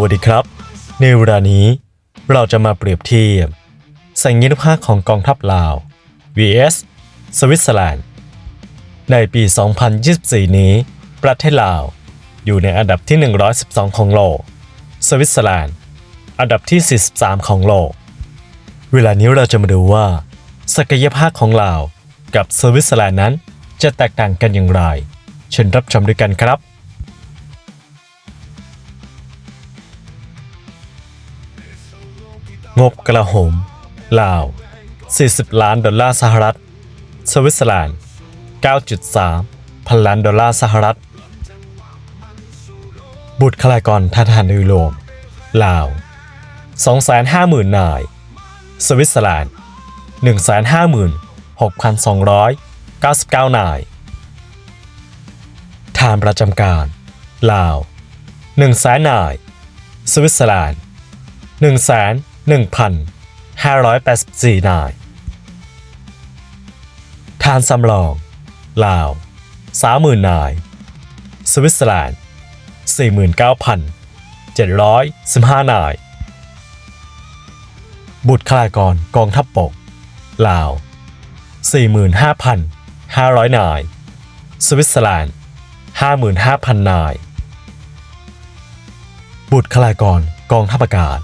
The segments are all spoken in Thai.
วัสดีครับ ในเวลานี้เราจะมาเปรียบเทียบสัญญาณภาพของกองทัพลาว vs สวิตเซอร์แลนด์ ในปี 2024 นี้ ประเทศลาวอยู่ในอันดับที่ 112 ของโลก สวิตเซอร์แลนด์ อันดับที่ 43 ของโลก เวลานี้เราจะมาดูว่า ศักยภาพของลาวกับสวิตเซอร์แลนด์นั้นจะแตกต่างกันอย่างไร เชิญรับชมด้วยกันครับ งบกระโหม ลาว 40 ล้านดอลลาร์สหรัฐ สวิตเซอร์แลนด์ 9.3 พันล้านดอลลาร์สหรัฐ บุตรคลากรทหารยุโรปลาว 250,000 นาย สวิตเซอร์แลนด์ 156,299 นายฐานประจำการ ลาว 100,000นาย สวิตเซอร์แลนด์ 1,584 นายฐานสำรอง ลาว 30,000 นาย สวิตเซอร์แลนด์ 49,715 นาย บุตรคลากรกองทัพบก ลาว 45,500 นาย สวิตเซอร์แลนด์ 55,000 นาย บุตรคลากรกองทัพอากาศ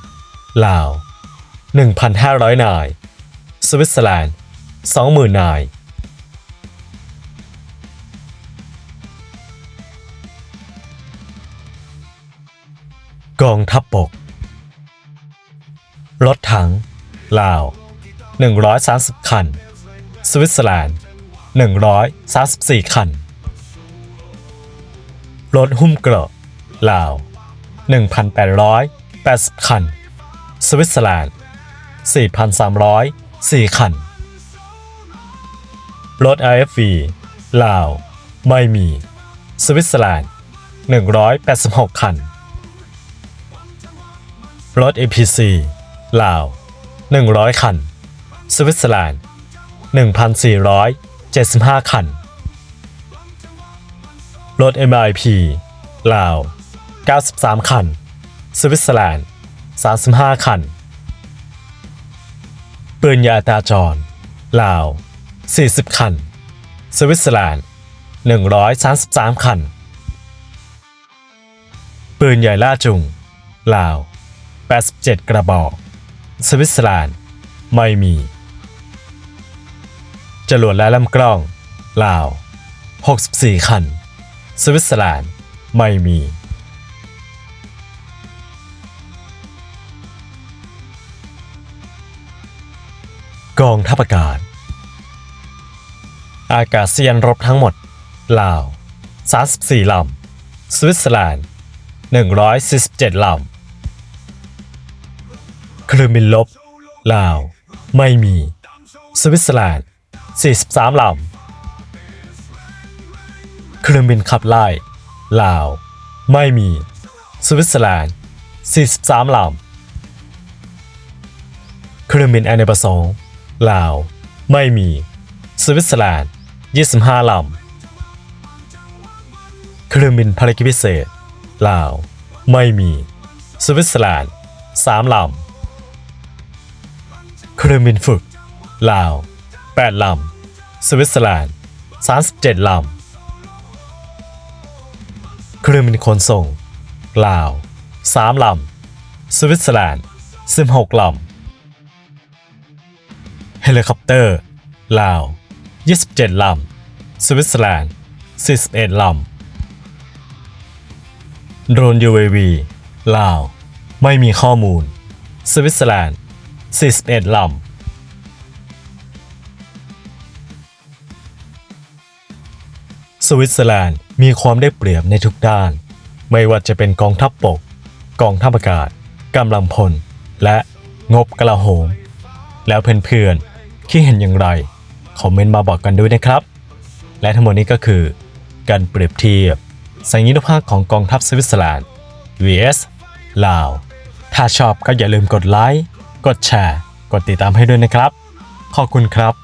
ลาว 1,500 นาย สวิตเซอร์แลนด์ 20,000 นาย กองทัพบก รถถัง ลาว 130 คัน สวิตเซอร์แลนด์ 134 คัน รถหุ้มเกราะลาว 1,880 คัน สวิตเซอร์แลนด์ 4,304 คัน รถ IFV ลาว ไม่มี สวิตเซอร์แลนด์ 186 คัน รถ APC ลาว 100 คัน สวิตเซอร์แลนด์ 1,475 คัน รถ MIP ลาว 93 คัน สวิตเซอร์แลนด์ 35 คัน ปืนยาตาจร ลาว 40 คัน สวิตเซอร์แลนด์ 133 คัน ปืนใหญ่ล่าจุง ลาว 87 กระบอก สวิตเซอร์แลนด์ ไม่มี จรวดและลำกล้อง ลาว 64 คัน สวิตเซอร์แลนด์ ไม่มี กองทัพอากาศ อากาศยานรบทั้งหมด ลาว 34 ลำ สวิตเซอร์แลนด์ 147 ลำ เครื่องบินลบ ลาว ไม่มี สวิตเซอร์แลนด์ 43 ลำ เครื่องบินขับไล่ ลาว ไม่มี สวิตเซอร์แลนด์ 43 ลำ เครื่องบินแอเนประสง ลาว ไม่มี สวิตเซอร์แลนด์ 25 ลำ เครื่องบินภารกิจพิเศษ ลาว ไม่มี สวิตเซอร์แลนด์ 3 ลำ เครื่องบินฝึก ลาว 8 ลำ สวิตเซอร์แลนด์ 37 ลำ เครื่องบินขนส่ง ลาว 3 ลำ สวิตเซอร์แลนด์ 16 ลำ ฮลิคอปเตอร์ ลาว 27 ลำ สวิตเซอร์แลนด์ 41 ลำ โดรน UAV ลาว ไม่มีข้อมูล สวิตเซอร์แลนด์ 41 ลำ สวิตเซอร์แลนด์มีความได้เปรียบในทุกด้าน ไม่ว่าจะเป็นกองทัพบกกองทัพอากาศ กำลังพล และงบกระโหม แล้วเพื่อนๆ คิดเห็นอย่างไร คอมเมนต์มาบอกกันด้วยนะครับ และทั้งหมดนี้ก็คือการเปรียบเทียบสัญญาณภาพของกองทัพสวิตเซอร์แลนด์ vs ลาว ถ้าชอบก็อย่าลืมกดไลค์ กดแชร์ กดติดตามให้ด้วยนะครับ ขอบคุณครับ